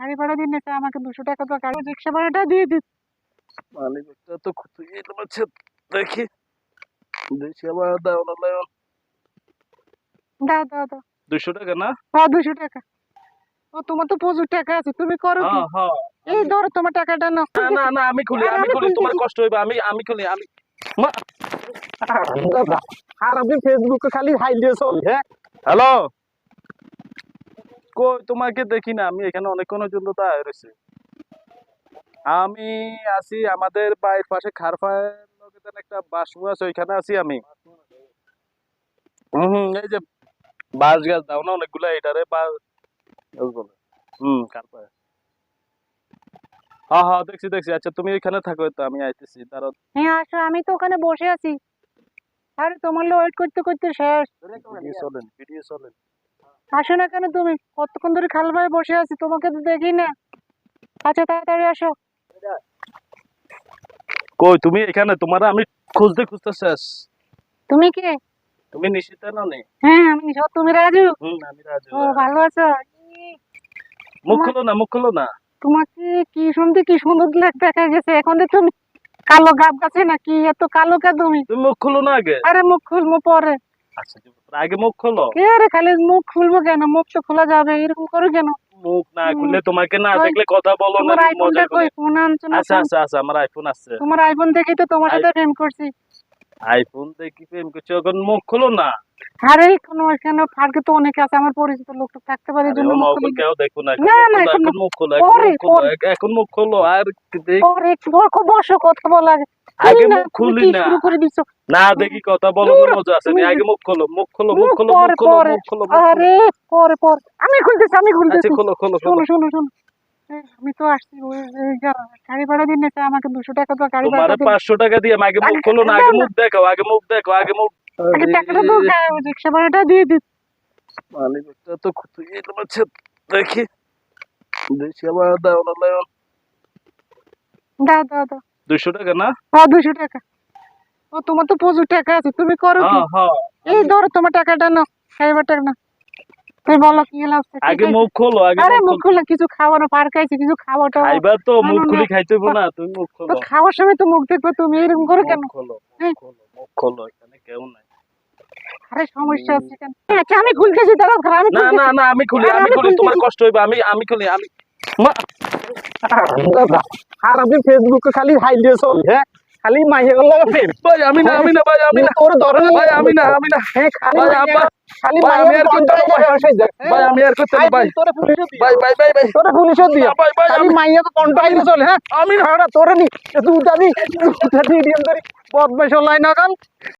গাড়ি ভাড়া দিন না আমাকে দুশো টাকা তো গাড়ি রিক্সা ভাড়াটা দিয়ে দিন মালিকটা তো খুঁজে তোমার দেখি দেশি আবার দাও না দাও। দাও দাও দাও। দুশো টাকা না? হ্যাঁ দুশো টাকা। ও তোমার তো প্রচুর টাকা আছে তুমি করো কি? হ্যাঁ হ্যাঁ। এই ধরো তোমার টাকাটা নাও। না না না আমি খুলি আমি আমি খুলি তোমার কষ্ট হইবে আমি আমি খুলি আমি। মা। আর আপনি ফেসবুকে খালি হাই দিয়ে চল হ্যাঁ হ্যালো। কই তোমাকে দেখি না আমি এখানে অনেকক্ষণ পর্যন্ত দাঁড়ায় রয়েছে। আমি আছি আমাদের বাড়ির পাশে খারফায়ের একটা বাসমু আছে ওইখানে আছি আমি। হুম এই যে বাঁশ গাছ দাও না অনেকগুলো এটারে বাঁশ বলে। হুম খারফায়। হ্যাঁ হ্যাঁ দেখছি দেখছি। আচ্ছা তুমি ওইখানে থাকো তো আমি আইতেছি দাঁড়াও। হ্যাঁ আসো আমি তো ওখানে বসে আছি। আরে তোমার ওয়েট করতে করতে শেষ। ভিডিও চলেন ভিডিও চলেন। আসো না কেন তুমি? কতক্ষণ ধরে খাল ভাই বসে আছি তোমাকে তো দেখি না। আচ্ছা তাড়াতাড়ি আসো। কই তুমি এখানে? তোমার আমি খুঁজতে খুঁজতে শেষ। তুমি কে? তুমি নিশ্চিত না নেই হ্যাঁ আমি নিশো তুমি রাজু? হুম আমি রাজু। ও ভালো আছো? মুখ খোলো না মুখ খোলো না। তোমাকে কি শুনতে কি সুন্দর দেখা গেছে। এখন তো তুমি কালো গাব গাছে না কি এত কালো কে তুমি? তুমি মুখ খোলো না আগে। আরে মুখ খুলবো পরে। আগে মুখ খোলো। কে আরে খালি মুখ খুলবো কেন? মুখ তো খোলা যাবে এরকম করো কেন? মুখ না খুললে তোমাকে না দেখলে কথা বলো না মজা করে। ফোন আনছো না আচ্ছা আচ্ছা আচ্ছা আমার আইফোন আছে তোমার আইফোন দেখেই তো তোমার সাথে প্রেম করছি। আইফোন দেখি প্রেম করছ এখন মুখ খোলো না। আরে কোনো এখানে ফার্কে তো অনেক আছে আমার পরিচিত লোক তো থাকতে পারে জন্য মুখ নকল কেউ দেখো না না, না, এখন মুখ খোলো এখন মুখ খোলো আর দেখ- পরে বসো কথা বলা আগে মুখ খুলি না। শুরু করে দিছো? না দেখি কথা বলো মজা আছে আগে মুখ খোলো মুখ খোলো মুখ খোলো মুখ খোলো মুখ খোলো আরে পরে পরে। আমি খুলতেছি আমি আচ্ছা খুলতেছি খোলো খোলো খোলো। শোনো শোনো শোনো। আমি তো আসছি গাড়ি ভাড়া দিন না আমাকে দুশো টাকা তো গাড়ি ভাড়া দিন। পাঁচশো টাকা দিয়ে আগে মুখ খোলো না আগে মুখ দেখাও আগে মুখ দেখো আগে মুখ আগে টাকাটা ভাড়াটা দিয়ে মালিকটা তো খুঁজে তোমার দেখি। দেশি আবার দাও না দাও দাও দাও। দাও দুশো টাকা না? হ্যাঁ দুশো টাকা। ও তোমার তো প্রচুর টাকা আছে তুমি করো কি? হ্যাঁ হ্যাঁ। এই ধরো তোমার টাকাটা নাও খাইবার টাকা না তুমি বলো কি আগে মুখ খোলো আগে আরে মুখ খোলো। কিছু খাওয়ানো পার খাইছি কিছু খাওয়াটা খাইবা তো মুখ খুলি খাইতে হইবো না তুমি মুখ খোলো। তো খাওয়ার সময় তো মুখ দেখবে তুমি এরকম করো কেন? মুখ খোলো হ্যাঁ। মুখ খোলো মুখ খোলো এখানে কেউ নাই। আরে সমস্যা আছে কেন? আচ্ছা আমি খুলতেছি দাঁড়াও আমি না না না আমি খুলি আমি খুলি তোমার কষ্ট হইবে আমি আমি খুলি আমি মা! আর আপনি ফেসবুকে খালি হাই দিয়ে চল হ্যাঁ? খালি মাইয়ে গেল ভাই আমি না আমি না ভাই আমি না। তোর ধরে। ভাই আমি না আমি না। হ্যাঁ খালি ভাই, আব্বা, খালি ভাই, আমি আর করতে না। বসে ভাই আমি আর করতে না ভাই। তোরে পুলিশে দিও। ভাই ভাই ভাই ভাই। তোরে পুলিশে দিও। ভাই ভাই খালি আমি- মাইয়া তো দিয়ে চল হ্যাঁ? আমি না তোরে নি। তুই জানি তুই জানি ইডিয়াম ধরি বদমাইশ লাই না কাল।